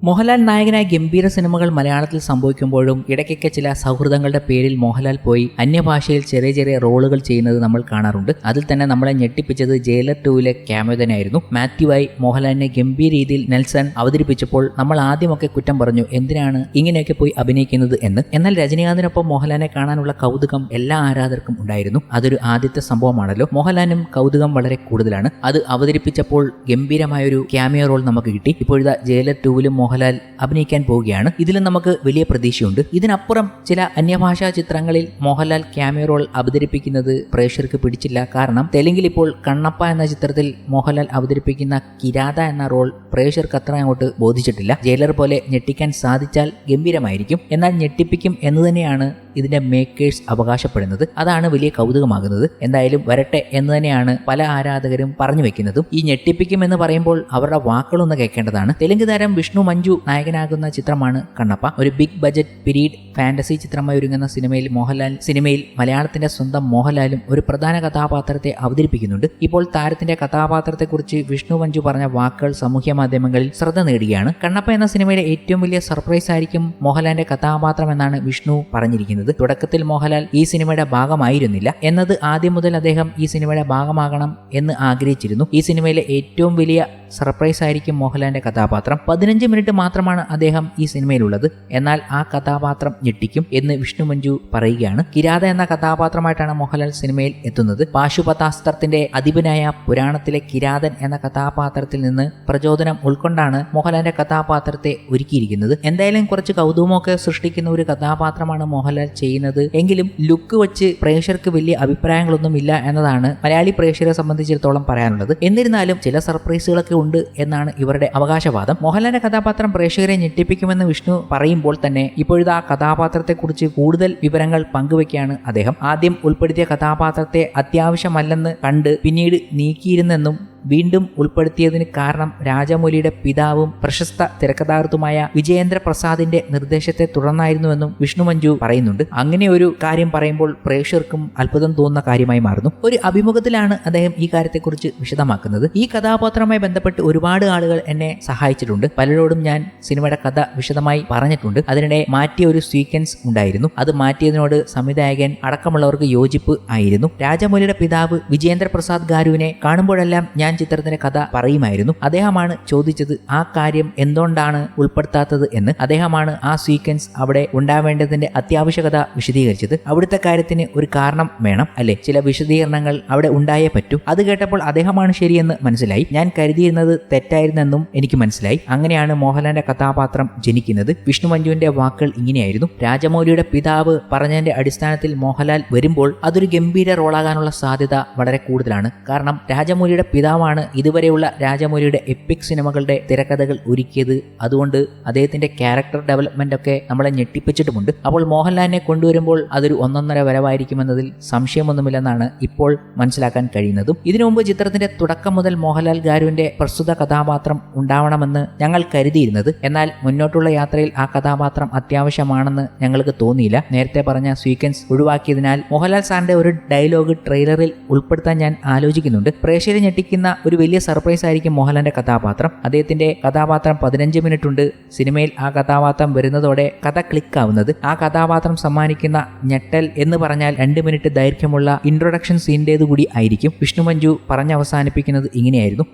മോഹൻലാൽ നായകനായ ഗംഭീര സിനിമകൾ മലയാളത്തിൽ സംഭവിക്കുമ്പോഴും ഇടയ്ക്കൊക്കെ ചില സൗഹൃദങ്ങളുടെ പേരിൽ മോഹൻലാൽ പോയി അന്യഭാഷയിൽ ചെറിയ ചെറിയ റോളുകൾ ചെയ്യുന്നത് നമ്മൾ കാണാറുണ്ട്. അതിൽ തന്നെ നമ്മളെ ഞെട്ടിപ്പിച്ചത് ജയിലർ ടൂവിലെ ക്യാമോ തന്നെയായിരുന്നു. മാത്യുവായി മോഹൻലാലിനെ ഗംഭീര രീതിയിൽ നെൽസൺ അവതരിപ്പിച്ചപ്പോൾ നമ്മൾ ആദ്യമൊക്കെ കുറ്റം പറഞ്ഞു എന്തിനാണ് ഇങ്ങനെയൊക്കെ പോയി അഭിനയിക്കുന്നത് എന്ന്? എന്നാൽ രജനീകാന്തിനൊപ്പം മോഹൻലാലിനെ കാണാനുള്ള കൗതുകം എല്ലാ ആരാധകർക്കും ഉണ്ടായിരുന്നു. അതൊരു ആദ്യത്തെ സംഭവമാണല്ലോ. മോഹൻലാലിനും കൗതുകം വളരെ കൂടുതലാണ്. അത് അവതരിപ്പിച്ചപ്പോൾ ഗംഭീരമായൊരു ക്യാമിയോ റോൾ നമുക്ക് കിട്ടി. ഇപ്പോഴത്തെ ജയിലർ ടൂവിലും മോഹൻലാൽ അഭിനയിക്കാൻ പോവുകയാണ്. ഇതിലും നമുക്ക് വലിയ പ്രതീക്ഷയുണ്ട്. ഇതിനപ്പുറം ചില അന്യഭാഷാ ചിത്രങ്ങളിൽ മോഹൻലാൽ ക്യാമിയോ റോൾ അവതരിപ്പിക്കുന്നത് പ്രേക്ഷകർക്ക് പിടിച്ചില്ല. കാരണം തെലുങ്കിൽ ഇപ്പോൾ കണ്ണപ്പ എന്ന ചിത്രത്തിൽ മോഹൻലാൽ അവതരിപ്പിക്കുന്ന കിരാത എന്ന റോൾ പ്രേക്ഷകർക്ക് അത്ര അങ്ങോട്ട് ബോധിച്ചിട്ടില്ല. ജയിലർ പോലെ ഞെട്ടിക്കാൻ സാധിച്ചാൽ ഗംഭീരമായിരിക്കും. എന്നാൽ ഞെട്ടിപ്പിക്കും എന്ന് തന്നെയാണ് ഇതിന്റെ മേക്കേഴ്സ് അവകാശപ്പെടുന്നത്. അതാണ് വലിയ കൗതുകമാകുന്നത്. എന്തായാലും വരട്ടെ എന്ന് തന്നെയാണ് പല ആരാധകരും പറഞ്ഞു വെക്കുന്നതും. ഈ ഞെട്ടിപ്പിക്കും എന്ന് പറയുമ്പോൾ അവരുടെ വാക്കുകളൊന്ന് കേൾക്കേണ്ടതാണ്. തെലുങ്ക് താരം വിഷ്ണു മഞ്ജു നായകനാകുന്ന ചിത്രമാണ് കണ്ണപ്പ. ഒരു ബിഗ് ബജറ്റ് പിരീഡ് ഫാന്റസി ചിത്രമായി ഒരുങ്ങുന്ന സിനിമയിൽ മോഹൻലാൽ സിനിമയിൽ മലയാളത്തിന്റെ സ്വന്തം മോഹൻലാലും ഒരു പ്രധാന കഥാപാത്രത്തെ അവതരിപ്പിക്കുന്നുണ്ട്. ഇപ്പോൾ താരത്തിന്റെ കഥാപാത്രത്തെക്കുറിച്ച് വിഷ്ണു മഞ്ജു പറഞ്ഞ വാക്കുകൾ സാമൂഹ്യ മാധ്യമങ്ങളിൽ ശ്രദ്ധ നേടുകയാണ്. കണ്ണപ്പ എന്ന സിനിമയിലെ ഏറ്റവും വലിയ സർപ്രൈസ് ആയിരിക്കും മോഹൻലാലിന്റെ കഥാപാത്രം എന്നാണ് വിഷ്ണു പറഞ്ഞിരിക്കുന്നത്. തുടക്കത്തിൽ മോഹൻലാൽ ഈ സിനിമയുടെ ഭാഗമായിരുന്നില്ല. എന്നത് ആദ്യം മുതൽ അദ്ദേഹം ഈ സിനിമയുടെ ഭാഗമാകണം എന്ന് ആഗ്രഹിച്ചിരുന്നു. ഈ സിനിമയിലെ ഏറ്റവും വലിയ സർപ്രൈസ് ആയിരിക്കും മോഹൻലാലിന്റെ കഥാപാത്രം. പതിനഞ്ച് മിനിറ്റ് മാത്രമാണ് അദ്ദേഹം ഈ സിനിമയിലുള്ളത്. എന്നാൽ ആ കഥാപാത്രം ഞെട്ടിക്കും എന്ന് വിഷ്ണു മഞ്ജു പറയുകയാണ്. കിരാത എന്ന കഥാപാത്രമായിട്ടാണ് മോഹൻലാൽ സിനിമയിൽ എത്തുന്നത്. പാശുപതാസ്ത്രത്തിന്റെ അധിപനായ പുരാണത്തിലെ കിരാതൻ എന്ന കഥാപാത്രത്തിൽ നിന്ന് പ്രചോദനം ഉൾക്കൊണ്ടാണ് മോഹൻലാലിന്റെ കഥാപാത്രത്തെ ഒരുക്കിയിരിക്കുന്നത്. എന്തായാലും കുറച്ച് കൗതുകമൊക്കെ സൃഷ്ടിക്കുന്ന ഒരു കഥാപാത്രമാണ് മോഹൻലാൽ ചെയ്യുന്നത്. എങ്കിലും ലുക്ക് വെച്ച് പ്രേക്ഷകർക്ക് വലിയ അഭിപ്രായങ്ങളൊന്നും ഇല്ല എന്നതാണ് മലയാളി പ്രേക്ഷകരെ സംബന്ധിച്ചിടത്തോളം പറയാനുള്ളത്. എന്നിരുന്നാലും ചില സർപ്രൈസുകളൊക്കെ ഉണ്ട് എന്നാണ് ഇവരുടെ അവകാശവാദം. മോഹൻലാലിന്റെ കഥാപാത്രം പ്രേക്ഷകരെ ഞെട്ടിപ്പിക്കുമെന്ന് വിഷ്ണു പറയുമ്പോൾ തന്നെ ഇപ്പോഴത്തെ ആ കഥാപാത്രത്തെക്കുറിച്ച് കൂടുതൽ വിവരങ്ങൾ പങ്കുവെക്കുകയാണ് അദ്ദേഹം. ആദ്യം ഉൾപ്പെടുത്തിയ കഥാപാത്രത്തെ അത്യാവശ്യമല്ലെന്ന് കണ്ട് പിന്നീട് നീക്കിയിരുന്നെന്നും വീണ്ടും ഉൾപ്പെടുത്തിയതിന് കാരണം രാജമൗലിയുടെ പിതാവും പ്രശസ്ത തിരക്കഥാകൃത്തുമായ വിജയേന്ദ്ര പ്രസാദിന്റെ നിർദ്ദേശത്തെ തുടർന്നായിരുന്നുവെന്നും വിഷ്ണു മഞ്ജു പറയുന്നുണ്ട്. അങ്ങനെ ഒരു കാര്യം പറയുമ്പോൾ പ്രേക്ഷകർക്കും അത്ഭുതം തോന്നുന്ന കാര്യമായി മാറുന്നു. ഒരു അഭിമുഖത്തിലാണ് അദ്ദേഹം ഈ കാര്യത്തെക്കുറിച്ച് വിശദമാക്കുന്നത്. ഈ കഥാപാത്രവുമായി ബന്ധപ്പെട്ട് ഒരുപാട് ആളുകൾ എന്നെ സഹായിച്ചിട്ടുണ്ട്. പലരോടും ഞാൻ സിനിമയുടെ കഥ വിശദമായി പറഞ്ഞിട്ടുണ്ട്. അതിനിടെ മാറ്റിയ ഒരു സീക്വൻസ് ഉണ്ടായിരുന്നു. അത് മാറ്റിയതിനോട് സംവിധായകൻ അടക്കമുള്ളവർക്ക് യോജിപ്പ് ആയിരുന്നു. രാജമൗലിയുടെ പിതാവ് വിജയേന്ദ്ര പ്രസാദ് ഗാരുവിനെ കാണുമ്പോഴെല്ലാം ഞാൻ ചിത്രത്തിന്റെ കഥ പറയുമായിരുന്നു. അദ്ദേഹമാണ് ചോദിച്ചത് ആ കാര്യം എന്തുകൊണ്ടാണ് ഉൾപ്പെടുത്താത്തത്? എന്ന്. അദ്ദേഹമാണ് ആ സീക്വൻസ് അവിടെ ഉണ്ടാവേണ്ടതിന്റെ അത്യാവശ്യകത വിശദീകരിച്ചത്. അവിടുത്തെ കാര്യത്തിന് ഒരു കാരണം വേണം അല്ലെ? ചില വിശദീകരണങ്ങൾ അവിടെ ഉണ്ടായേ പറ്റൂ. അത് കേട്ടപ്പോൾ അദ്ദേഹമാണ് ശരിയെന്ന് മനസ്സിലായി. ഞാൻ കരുതിയിരുന്നത് തെറ്റായിരുന്നെന്നും എനിക്ക് മനസ്സിലായി. അങ്ങനെയാണ് മോഹൻലാലിന്റെ കഥാപാത്രം ജനിക്കുന്നത്. വിഷ്ണു മഞ്ജുവിന്റെ വാക്കുകൾ ഇങ്ങനെയായിരുന്നു. രാജമൗലിയുടെ പിതാവ് പറഞ്ഞതിന്റെ അടിസ്ഥാനത്തിൽ മോഹൻലാൽ വരുമ്പോൾ അതൊരു ഗംഭീര റോളാകാനുള്ള സാധ്യത വളരെ കൂടുതലാണ്. കാരണം രാജമൗലിയുടെ പിതാവാണ് ഇതുവരെയുള്ള രാജമൗലിയുടെ എപ്പിക് സിനിമകളുടെ തിരക്കഥകൾ ഒരുക്കിയത്. അതുകൊണ്ട് അദ്ദേഹത്തിന്റെ ക്യാരക്ടർ ഡെവലപ്മെന്റ് ഒക്കെ നമ്മളെ ഞെട്ടിപ്പിച്ചിട്ടുമുണ്ട്. അപ്പോൾ മോഹൻലാലിനെ കൊണ്ടുവരുമ്പോൾ അതൊരു ഒന്നൊന്നര വരവായിരിക്കുമെന്നതിൽ സംശയമൊന്നുമില്ലെന്നാണ് ഇപ്പോൾ മനസ്സിലാക്കാൻ കഴിയുന്നതും. ഇതിനു മുമ്പ് ചിത്രത്തിന്റെ തുടക്കം മുതൽ മോഹൻലാൽ ഗാരുവിന്റെ പ്രസ്തുത കഥാപാത്രം ഉണ്ടാവണമെന്ന് ഞങ്ങൾ കരുതിയിരുന്നത്. എന്നാൽ മുന്നോട്ടുള്ള യാത്രയിൽ ആ കഥാപാത്രം അത്യാവശ്യമാണെന്ന് ഞങ്ങൾക്ക് തോന്നിയില്ല. നേരത്തെ പറഞ്ഞ സീക്വൻസ് ഒഴിവാക്കിയതിനാൽ മോഹൻലാൽ സാറിന്റെ ഒരു ഡയലോഗ് ട്രെയിലറിൽ ഉൾപ്പെടുത്താൻ ഞാൻ ആലോചിക്കുന്നുണ്ട്. പ്രേക്ഷകരെ ഞെട്ടിക്കുന്ന ഒരു വലിയ സർപ്രൈസ് ആയിരിക്കും മോഹൻലാലിന്റെ കഥാപാത്രം. അദ്ദേഹത്തിന്റെ കഥാപാത്രം പതിനഞ്ച് മിനിറ്റ് ഉണ്ട്. സിനിമയിൽ ആ കഥാപാത്രം വരുന്നതോടെ കഥ ക്ലിക്ക് ആവുന്നത്. ആ കഥാപാത്രം സമ്മാനിക്കുന്ന ഞെട്ടൽ എന്ന് പറഞ്ഞാൽ രണ്ട് മിനിറ്റ് ദൈർഘ്യമുള്ള ഇൻട്രൊഡക്ഷൻ സീനിന്റെതുകൂടി ആയിരിക്കും. വിഷ്ണു മഞ്ജു പറഞ്ഞ് അവസാനിപ്പിക്കുന്നത് ഇങ്ങനെയായിരുന്നു.